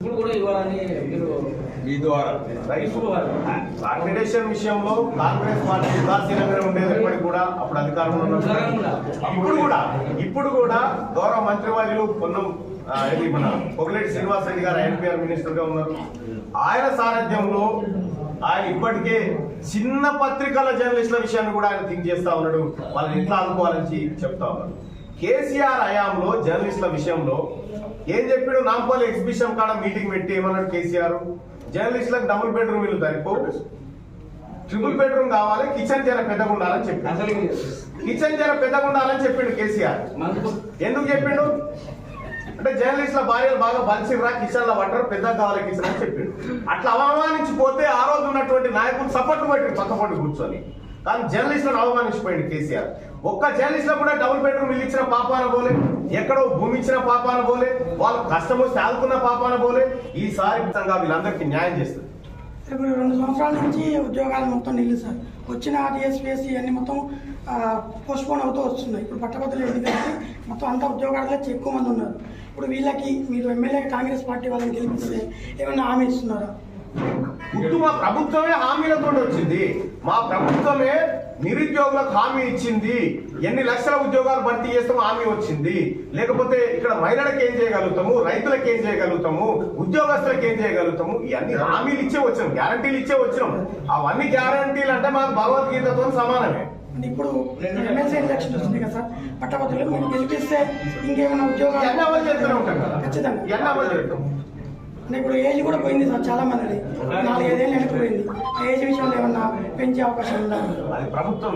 ఇప్పుడు కూడా విషయంలో కాంగ్రెస్ పార్టీ ఉదాసీనంగా ఉండేది ఎప్పటికి కూడా అప్పుడు అధికారంలో ఇప్పుడు కూడా ఇప్పుడు కూడా గౌరవ పొన్నం ఇది మన రెడ్డి గారు ఎన్పిఆర్ మినిస్టర్గా ఉన్నారు. ఆయన సారథ్యంలో ఆయన ఇప్పటికే చిన్న పత్రికల జర్నలిస్టుల విషయాన్ని కూడా ఆయన థింక్ చేస్తా ఉన్నాడు. వాళ్ళని ఎట్లా అనుకోవాలని చెప్తా ఉన్నాడు. కేసీఆర్ హయాంలో జర్నలిస్టుల విషయంలో ఏం చెప్పాడు? నాంపల్లి ఎగ్జిబిషన్ కాడ మీటింగ్ పెట్టి ఏమన్నాడు కేసీఆర్? జర్నలిస్టులకు డబుల్ బెడ్రూమ్ ఇల్లు సరిపో ట్రిపుల్ బెడ్రూమ్ కావాలి కిచెన్ జర పెద్దగా ఉండాలని చెప్పాడు. కిచెన్ జర పెద్దగా ఉండాలని చెప్పిండు కేసీఆర్. ఎందుకు చెప్పిండు? అంటే జర్నలిస్టుల భార్యలు బాగా బలిసిర్రా కిచెన్లో పట్టారు పెద్ద కావాలి కిచెన్ అని చెప్పిండు. అట్లా అవమానించిపోతే ఆ రోజు ఉన్నటువంటి నాయకులు సపోర్ట్ పెట్టి పక్కపొంటి కూర్చొని. కానీ జర్నలిస్టులను అవమానించిపోయింది కేసీఆర్. ఒక్క జర్నలిస్ట్ కూడా డబుల్ బెడ్రూమ్ ఇల్లు ఇచ్చిన పాపాన పోలే ఎక్కడో భూమి ఇచ్చిన పాపాన పోలే వాళ్ళు కష్టం వస్తే ఆదుకున్న పాపాన పోలే ఈసారి వీళ్ళందరికీ న్యాయం చేస్తుంది ఇప్పుడు రెండు సంవత్సరాల నుంచి ఉద్యోగాలు మొత్తం నిల్లు సార్. వచ్చిన టీఎస్పీఎస్ ఇవన్నీ మొత్తం పోస్ట్పోన్ అవుతూ వస్తున్నాయి. ఇప్పుడు పట్టభద్రులు ఎందుకంటే మొత్తం అంతా ఉద్యోగాలలో ఎక్కువ మంది ఉన్నారు. ఇప్పుడు వీళ్ళకి మీరు ఎమ్మెల్యే కాంగ్రెస్ పార్టీ వాళ్ళని గెలిపిస్తే ఏమైనా హామీ ఇస్తున్నారా? ముందు మా ప్రభుత్వమే హామీలతో వచ్చింది మా ప్రభుత్వమే నిరుద్యోగులకు హామీ ఇచ్చింది. ఎన్ని లక్షల ఉద్యోగాలు భర్తీ చేస్తామో హామీ వచ్చింది. లేకపోతే ఇక్కడ మహిళలకు ఏం చేయగలుగుతాము? రైతులకు ఏం చేయగలుగుతాము? ఉద్యోగస్తులకు ఏం చేయగలుగుతాము? ఇవన్నీ హామీలు ఇచ్చే వచ్చినాం. గ్యారంటీలు ఇచ్చే వచ్చినాం. అవన్నీ గ్యారంటీలు అంటే మాకు భగవద్గీతతో సమానమే. ఇప్పుడు ఎమ్మెల్సీ ఎలక్షన్ వస్తుంది కదా సార్. పట్టభద్రులు మీరు గెలిపిస్తే ఇంకేమైనా ఇవన్నీ అమలు చేస్తూనే ఉద్యోగాలు ఉంటాం కదా. ఖచ్చితంగా. ఇప్పుడు ఏజ్ కూడా పోయింది సార్ చాలా మందిది. నాలుగైదేళ్ళు వెళ్ళిపోయింది ఏజ్ విషయంలో ఏమన్నా పెంచే అవకాశం ఉందా? ప్రభుత్వం